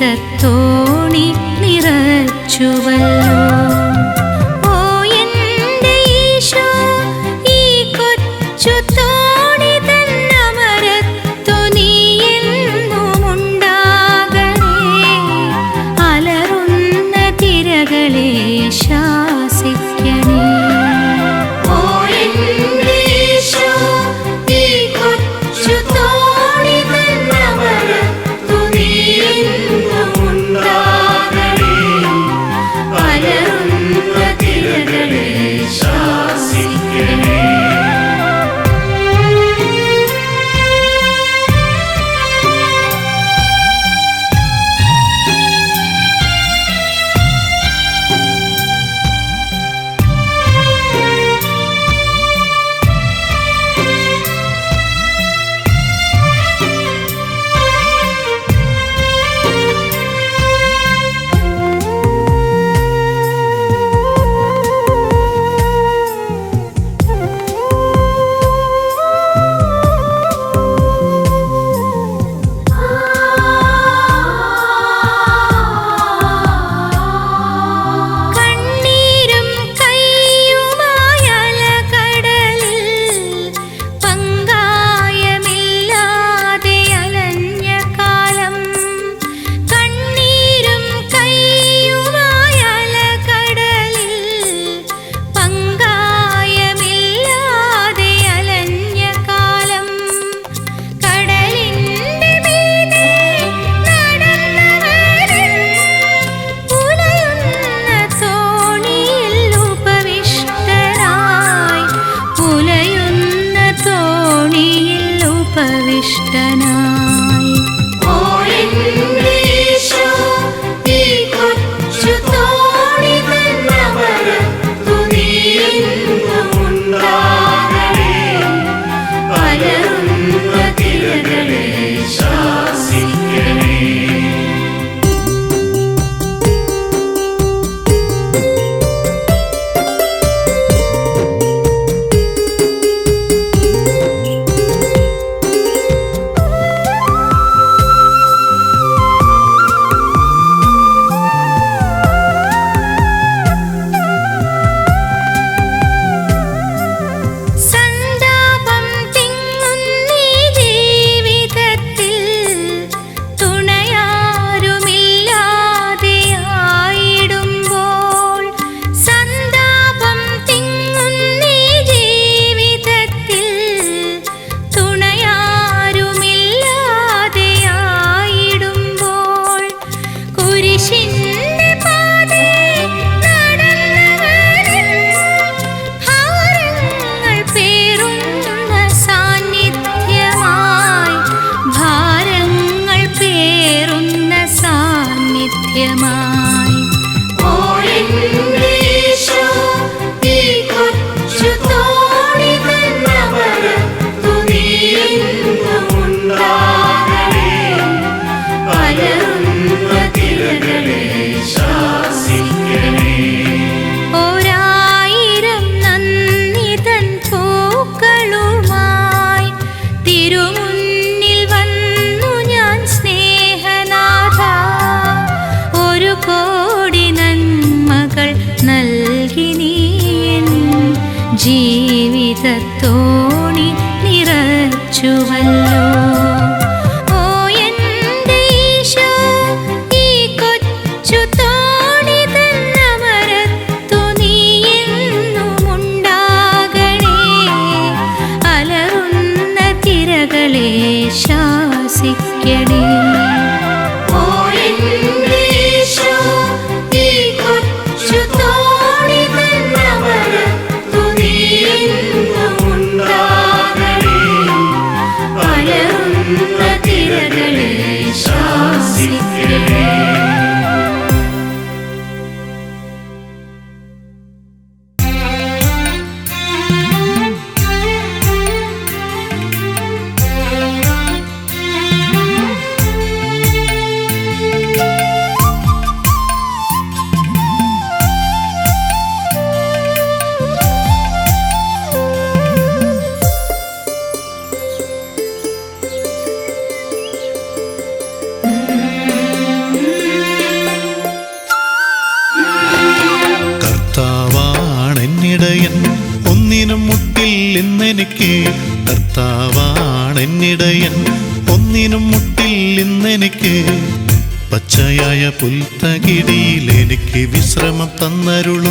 ജീവിതത്തോണി നിറച്ചുവല്ലോ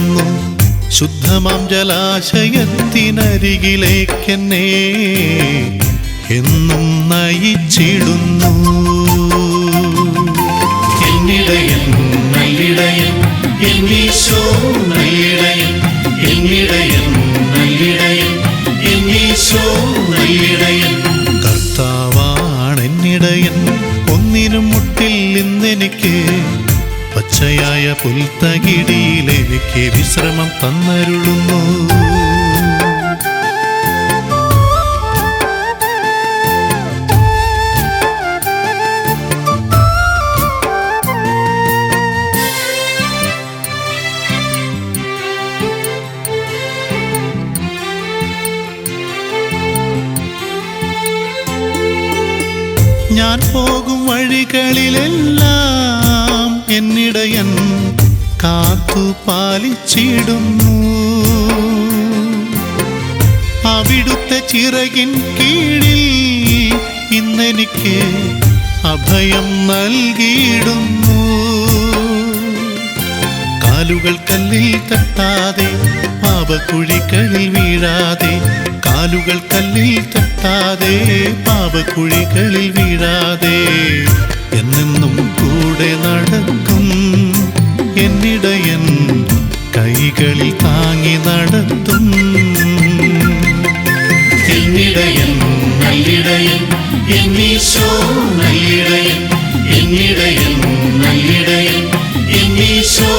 തന്നരുളുന്നു ശുദ്ധമാം ജലാശയത്തിനരികിലേക്കെന്നെ എന്നും നയിച്ചിടുന്നു. എന്നിടയൻ എന്നിടയൻ കർത്താവാണെന്നിടയൻ ഒന്നിനും മുട്ടില്ലെന്നെനിക്ക് പച്ചയായ പുൽത്തകിടിയിൽ എനിക്ക് വിശ്രമം തന്നരുളുന്നു. ഞാൻ പോകും വഴികളിലെല്ലാം പാലിച്ചിടുന്നു. അവിടുത്തെ ചിറകിൻ കീഴിൽ ഇന്നെനിക്ക് അഭയം നൽകിയിടുന്നു. കാലുകൾ കല്ലിൽ തട്ടാതെ പാപക്കുഴികളിൽ വീഴാതെ കാലുകൾ കല്ലിൽ തട്ടാതെ പാപക്കുഴികളിൽ വീഴാതെ എന്നെന്നും കൂടെ നടക്കും. എന്നിടയൻ കൈകളിൽ താങ്ങി നടത്തും. എന്നിടയൻ നല്ലിടയൻ എന്നീശോ നല്ലിടയൻ എന്നിടയൻ നല്ലിടയൻ എന്നീശോ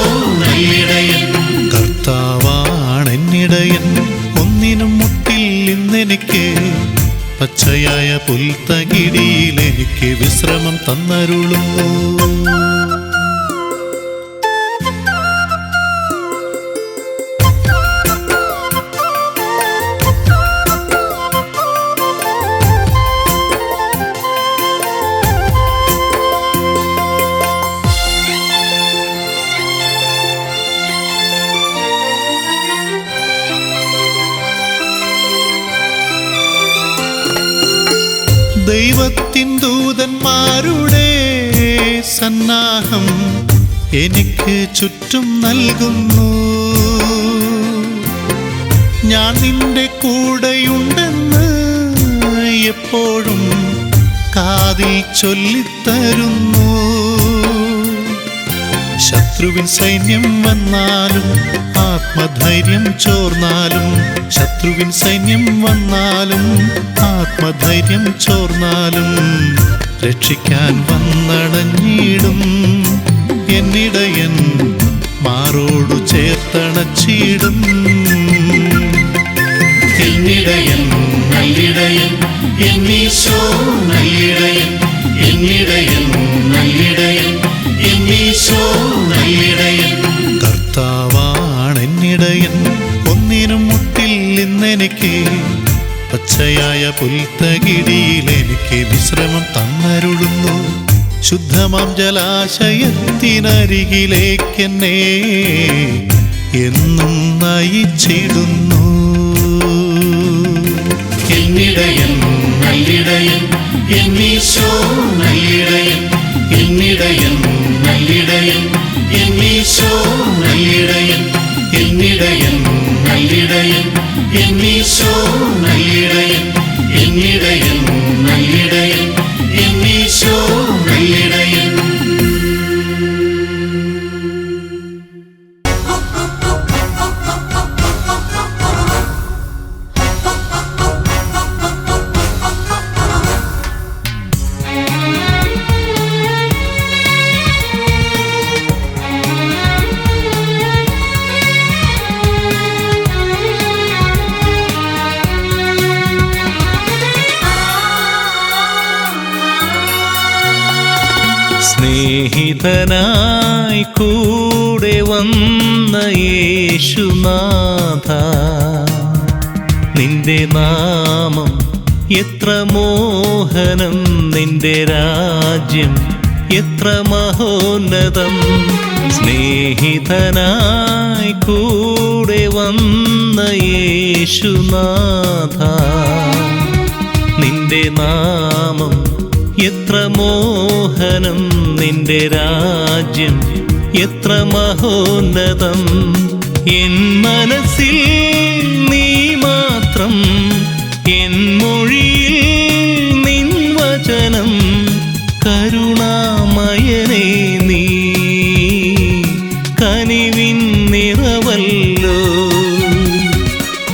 നല്ലിടയൻ. കർത്താവാണെന്നിടയൻ ഒന്നിനും മുട്ടിൽ ഇന്നെനിക്ക് പച്ചയായ പുൽത്തകിടിയിൽ എനിക്ക് വിശ്രമം തന്നരുളുന്നു സന്നാഹം എനിക്ക് ചുറ്റും നൽകുന്നു. ഞാൻ നിന്റെ കൂടെയുണ്ടെന്ന് എപ്പോഴും കാതിൽ ചൊല്ലിത്തരുന്നു. ശത്രുവിൻ സൈന്യം വന്നാലും ആത്മധൈര്യം ചോർന്നാലും ശത്രുവിൻ സൈന്യം വന്നാലും ആത്മധൈര്യം ചോർന്നാലും രക്ഷിക്കാൻ വന്നടഞ്ഞിടും എന്നിടയൻ മാറോടു ചേർത്തണച്ചിടും. എന്നിടയൻ നല്ലിടയൻ എന്നീശോ നല്ലിടയൻ എന്നിടയൻ നല്ലിടയൻ എന്നീശോ നല്ലിടയൻ കർത്താവാണെന്നിടയൻ ഒന്നിനും മുട്ടില്ലെന്നെനിക്ക് പച്ചയായ പുൽത്തകിടിയിൽ എനിക്ക് വിശ്രമം തന്നരുളുന്നു. ശുദ്ധമാം ജലാശയത്തിനരികിലേക്കെന്നെ എന്നും നയിച്ചിടുന്നു. എന്നിടയൻ നല്ലിടയൻ എന്നീശോ നല്ലിടയൻ എന്നിടയൻ നല്ലിടയൻ എന്നീശോ നല്ലിടയൻ. എന്നിടയൻ നല്ലിടയൻ എന്നീശോ നല്ലിടയൻ എന്നിടയൻ നല്ലിടയൻ എന്നീശോ നല്ലിടയൻ. നിന്റെ നാമം എത്ര മോഹനം നിന്റെ രാജ്യം എത്ര മഹോന്നതം. സ്നേഹിതനായി കൂടെ വന്ന യേശുനാഥ നിന്റെ നാമം എത്ര മോഹനം നിന്റെ രാജ്യം എത്ര മഹോന്നതം. എൻ മനസ്സിൽ നീ മാത്രം എൻ മൊഴിയിൽ നിൻ വചനം കരുണാമയനേ നീ. കനിവിൻ നിറവല്ലോ.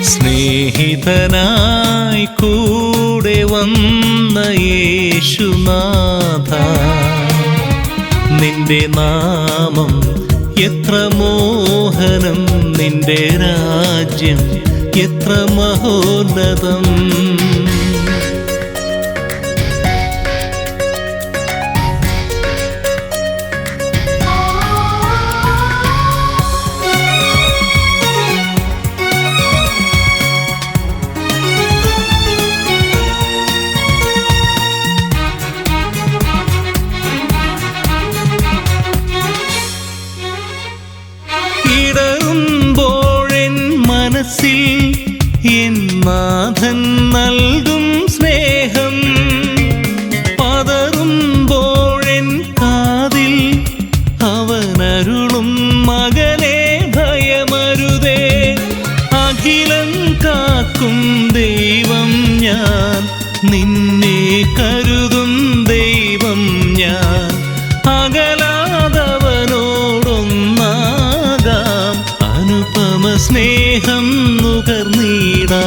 സ്നേഹിതനായി കൂടെ വന്ന യേശുനാഥ നിന്റെ നാമം എത്ര മോഹനം നിന്റെ രാജ്യം എത്ര മഹോന്നതം. സ്നേഹം നുകർന്നീടാം.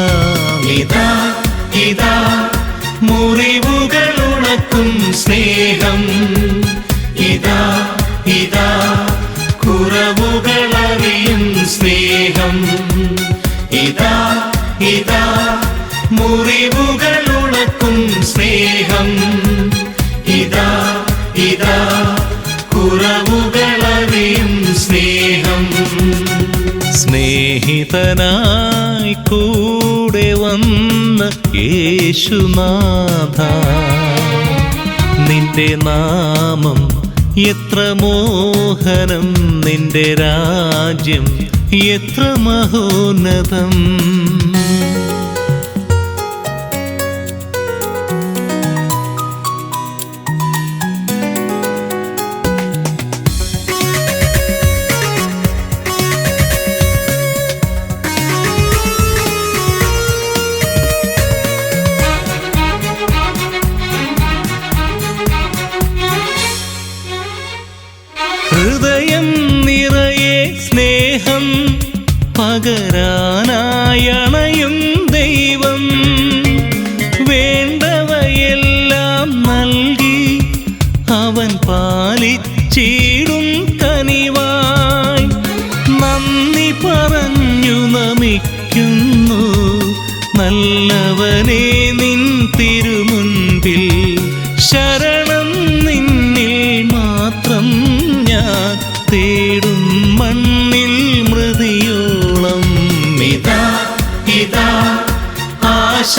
യേശുനാഥ. നിന്റെ നാമം എത്ര മോഹനം നിന്റെ രാജ്യം എത്ര മഹോന്നതം.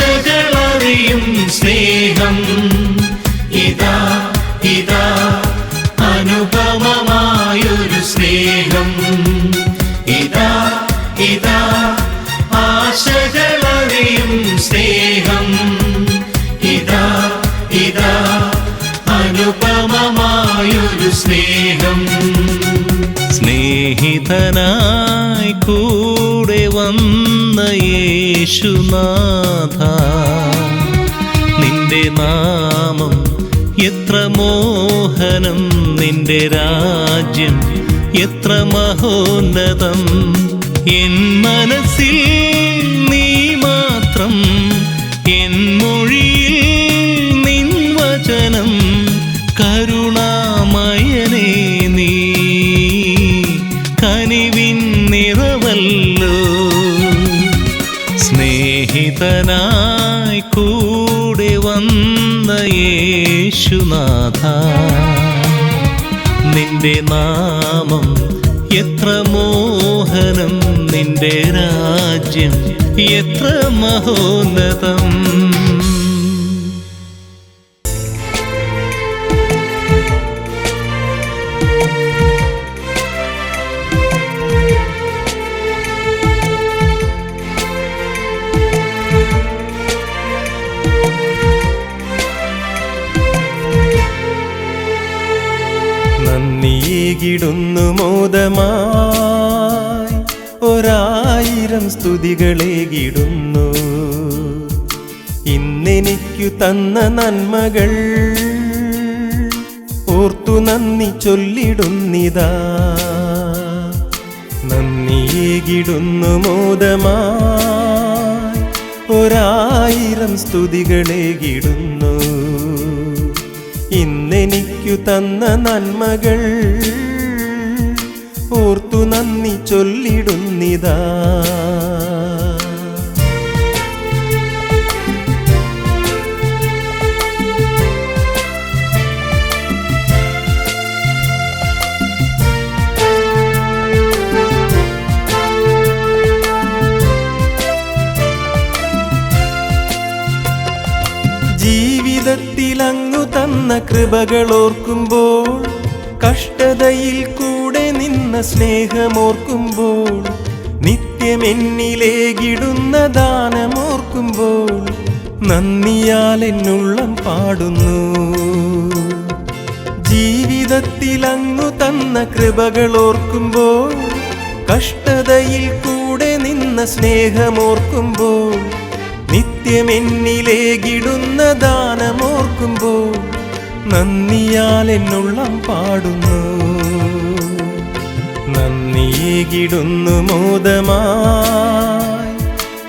ആശകളറിയും സ്നേഹം. ഇതാ ഇതാ അനുപമമായൊരു സ്നേഹം. ഇതാ ഇതാ ആശകളറിയും സ്നേഹം. ഇതാ ഇതാ അനുപമമായൊരു സ്നേഹം. സ്നേഹിതനായി കൂടെ വന്ന യേശുനാഥ നിന്റെ നാമം എത്ര മോഹനം നിന്റെ രാജ്യം എത്ര മഹോന്നതം. എൻ മനസ്സിൽ നീ സ്നേഹിതനായി കൂടെ വന്ന യേശുനാഥ നിന്റെ നാമം എത്ര മോഹനം നിന്റെ രാജ്യം എത്ര മഹോന്നതം. മോദമായി ഒരായിരം സ്തുതികളേകിടുന്നു ഇന്നെനിക്കു തന്ന നന്മകൾ ഓർത്തു നന്ദി ചൊല്ലിടുന്നിതാ. നന്ദിയേകിടുന്നു മോദമായി ഒരായിരം സ്തുതികളേകിടുന്നു ഇന്നെനിക്കു തന്ന നന്മകൾ ഓർത്തു നന്ദി ചൊല്ലിടുന്നിതാ. ജീവിതത്തിലങ്ങു തന്ന കൃപകൾ ഓർക്കുമ്പോൾ കഷ്ടതയിൽ നിന്ന സ്നേഹമോർക്കുമ്പോൾ നിത്യമെന്നിലേകിടുന്ന ദാനമോർക്കുമ്പോൾ നന്ദിയാൽ എന്നുള്ളം പാടുന്നു. ജീവിതത്തിൽ അങ്ങു തന്ന കൃപകൾ ഓർക്കുമ്പോൾ കഷ്ടതയിൽ കൂടെ നിന്ന സ്നേഹമോർക്കുമ്പോൾ നിത്യമെന്നിലേകിടുന്ന ദാനമോർക്കുമ്പോൾ നന്ദിയാൽ എന്നുള്ളം പാടുന്നു. നന്ദിയേകിടുന്നു മോദമായി.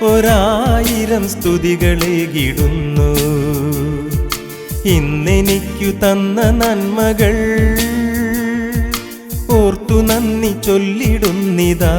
ഒരായിരം സ്തുതികളേകിടുന്നു ഇന്നെനിക്കു തന്ന നന്മകൾ ഓർത്തു നന്ദി ചൊല്ലിടുന്നിതാ.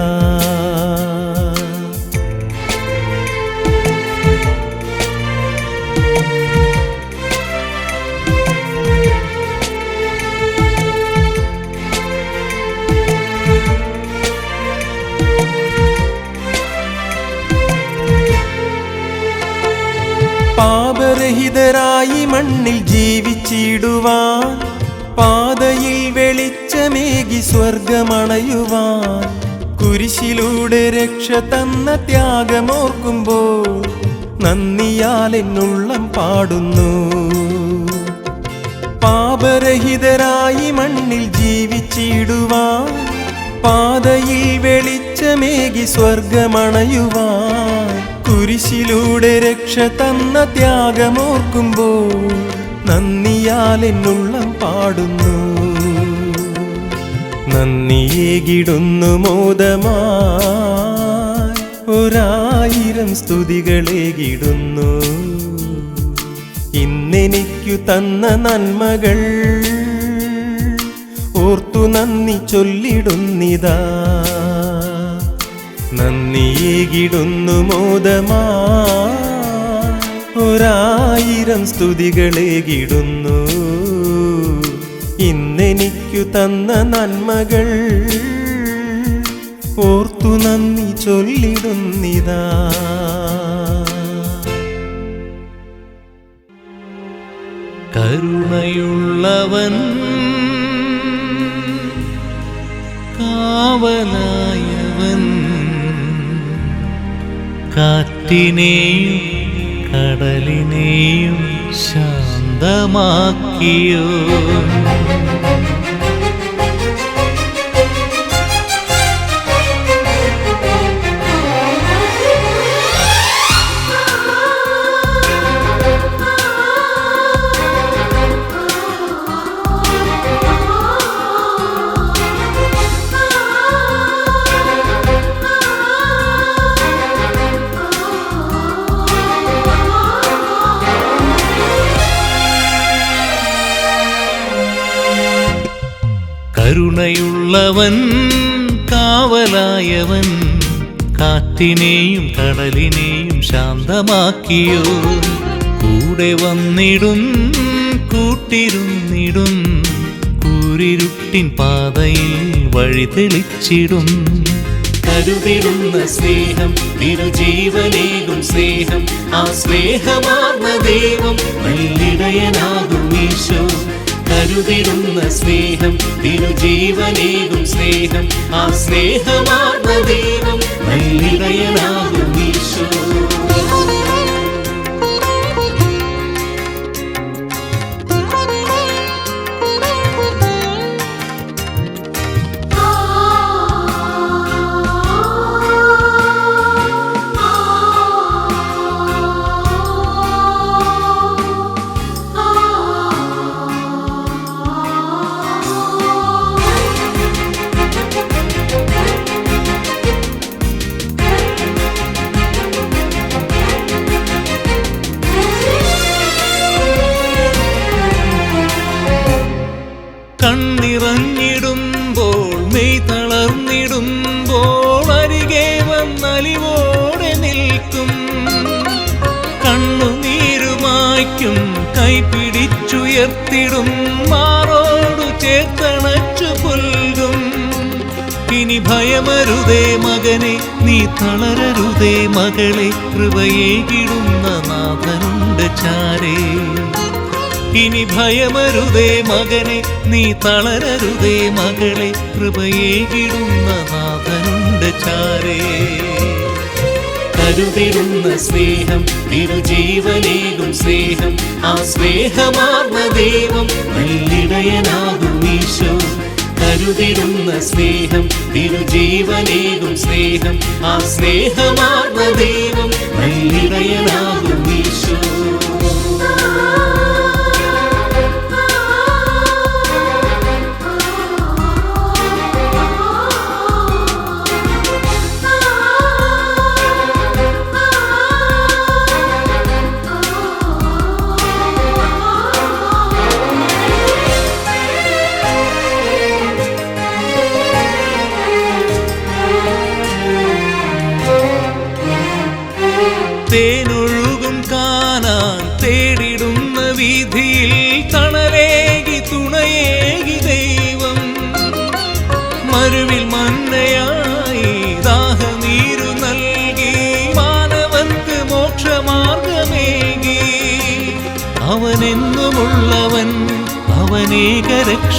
പാപരഹിതരായി മണ്ണിൽ ജീവിച്ചിടുവാൻ പാതയിൽ വെളിച്ചമേകി സ്വർഗമണയുവാൻ കുരിശിലൂടെ രക്ഷ തന്ന ത്യാഗമോർക്കുമ്പോൾ നന്ദിയാൽ എന്നുള്ളം പാടുന്നു. പാപരഹിതരായി മണ്ണിൽ ജീവിച്ചിടുവാൻ പാതയിൽ വെളിച്ചമേകി സ്വർഗമണയുവാൻ കുരിശിലൂടെ രക്ഷ തന്ന ത്യാഗമോർക്കുമ്പോൾ നന്ദിയാൽ എന്നുള്ളം പാടുന്നു നന്ദിയേകിടുന്നു മോദമാ ഒരായിരം സ്തുതികളേകിടുന്നു ഇന്നെനിക്കു തന്ന നന്മകൾ ഓർത്തു നന്ദി ചൊല്ലിടുന്നിതാ. നന്ദിയേകിടുന്നു മോദമാ. ഒരായിരം സ്തുതികളേകിടുന്നു ഇന്നെനിക്കു തന്ന നന്മകൾ ഓർത്തു നന്ദി ചൊല്ലിടുന്നിതാ. കരുണയുള്ളവൻ കാവലായവൻ കാറ്റിനെയും കടലിനെയും ശാന്തമാക്കിയോ? കരുണയുള്ളവൻ കാവലായവൻ കാറ്റിനെയും കടലിനെയും ശാന്തമാക്കിയോ? കൂടെ വന്നിടും കൂട്ടിരുന്നിടും കൂരിരുട്ടിൻ പാതയിൽ വഴി തെളിച്ചിടും. കരുതിടുന്ന സ്നേഹം തിരുജീവനേകും സ്നേഹം ആ സ്നേഹമാർന്ന ദൈവം നല്ലിടയനാകും ഈശോ. കരുതിടുന്ന സ്നേഹം തിരുജീവനേകും സ്നേഹം. ആ സ്നേഹമാർന്ന ദൈവം നല്ലിടയനാകും ഈശോ. ഇനി ഭയമരുതേ മകനെ നീ തളരരുതേ മകളെ കൃപയേകിടുന്ന നാഥനുണ്ട് ചാരേ. ഇനി ഭയമരുതേ മകനെ നീ തളരരുതേ മകളെ കൃപയേകിടുന്ന നാഥനുണ്ട് ചാരേ. കരുതിടുന്ന സ്നേഹം തിരുജീവനേകും സ്നേഹം ആ സ്നേഹമാർന്ന ദൈവം നല്ലിടയനാകും ഈശോ. കരുതിടുന്ന സ്നേഹം തിരുജീവനേകും സ്നേഹം. ആ സ്നേഹമാർന്ന ദൈവം നല്ലിടയനാകും ഈശോ.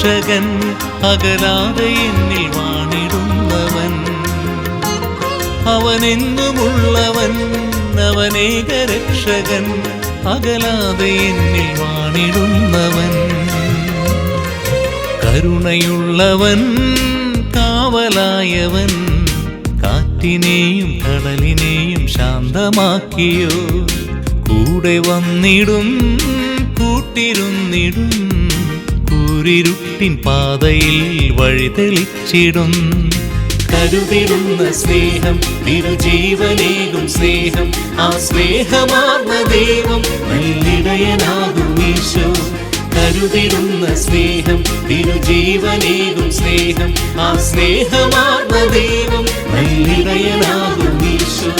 രക്ഷകൻ അകലാതെ എന്നിൽ വാണിടുന്നവൻ. അവനെന്നുമുള്ളവൻ അവനേക രക്ഷകൻ അകലാതെ എന്നിൽ വാണിടുന്നവൻ. കരുണയുള്ളവൻ കാവലായവൻ കാറ്റിനെയും കടലിനെയും ശാന്തമാക്കിയോ? കൂടെ വന്നിടും കൂട്ടിരുന്നിടും കൂരിരുട്ടിൻ പാതയിൽ വഴി തെളിച്ചിടും. കരുതിടുന്ന സ്നേഹം തിരുജീവനേകും സ്നേഹം ആ സ്നേഹമാർന്ന ദൈവം നല്ലിടയനാകും ഈശോ. കരുതിടുന്ന സ്നേഹം തിരുജീവനേകും സ്നേഹം ആ സ്നേഹമാർന്ന ദൈവം നല്ലിടയനാകും ഈശോ.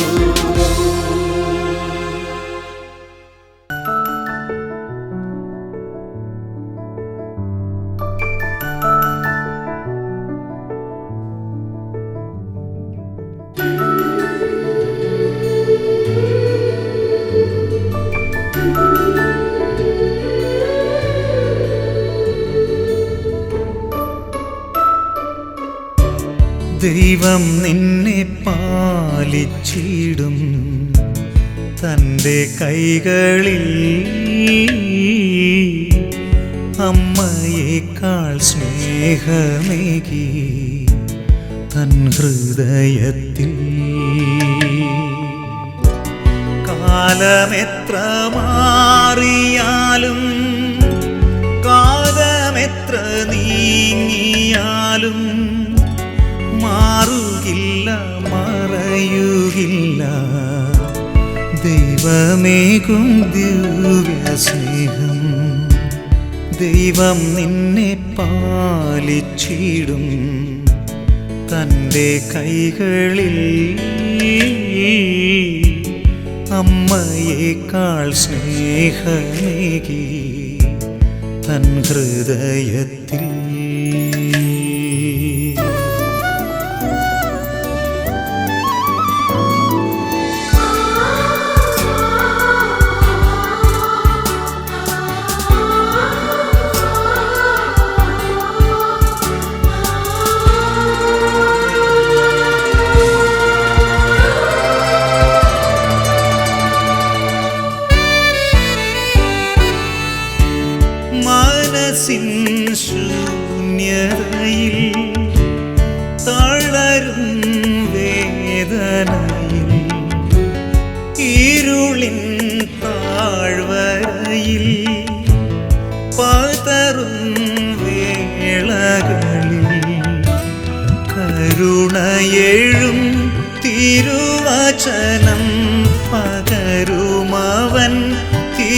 നിന്നെ പാലിച്ചിടും തന്റെ കൈകളിൽ. അമ്മയേക്കാൾ സ്നേഹമേകി തൻ ഹൃദയത്തിൽ. കാലമെത്ര മാറിയാലും കാലമെത്ര നീങ്ങിയാലും മാറുകില്ല മറയുകില്ല. ദൈവമേകും ദിവ്യസ്നേഹം ദൈവം നിന്നെ പാലിച്ചിടും. തന്റെ കൈകളിൽ അമ്മയേക്കാൾ സ്നേഹമേകി തൻ ഹൃദയത്തിൽ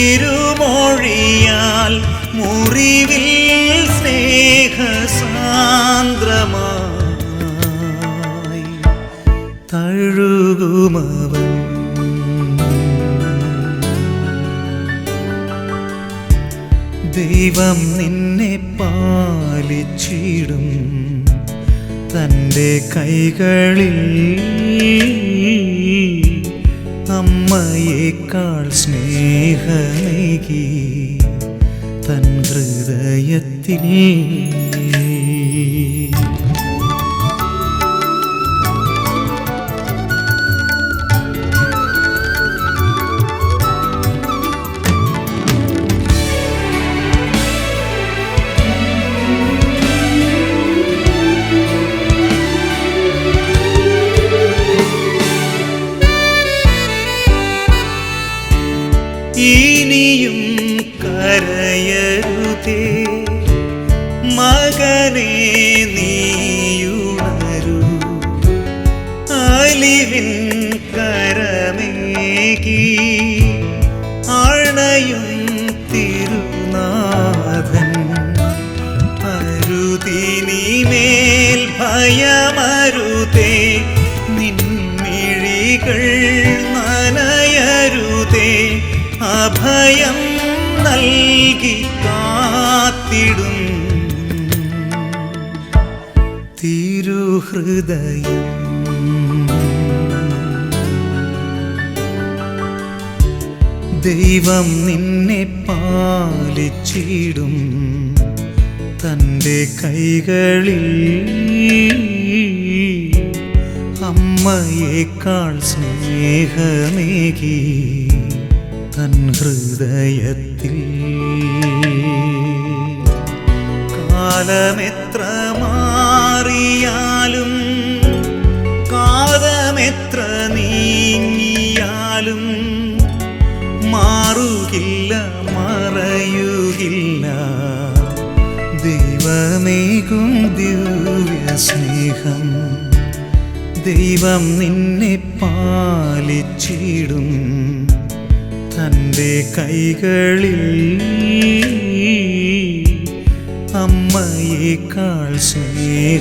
തിരുമൊഴിയാൽ മുറിവിൽ സ്നേഹസാന്ദ്രമായി തഴുകുമവൻ. ദൈവം നിന്നെ പാലിച്ചിടും തന്റെ കൈകളിൽ. അമ്മയേക്കാൾ സ്നേഹമേകി തൻ ഹൃദയത്തിൽ ഇനിയും തിരുഹൃദയം ദൈവം നിന്നെ പാലിച്ചിടും. തന്റെ കൈകളിൽ അമ്മയേക്കാൾ സ്നേഹമേകി തൻ ഹൃദയത്തിൽ. കാലമെത്ര ദൈവമേകും ദിവ്യ സ്നേഹം. ദൈവം നിന്നെ പാലിച്ചിടും. തന്റെ കൈകളിൽ അമ്മയേക്കാൾ സ്നേഹമേകി.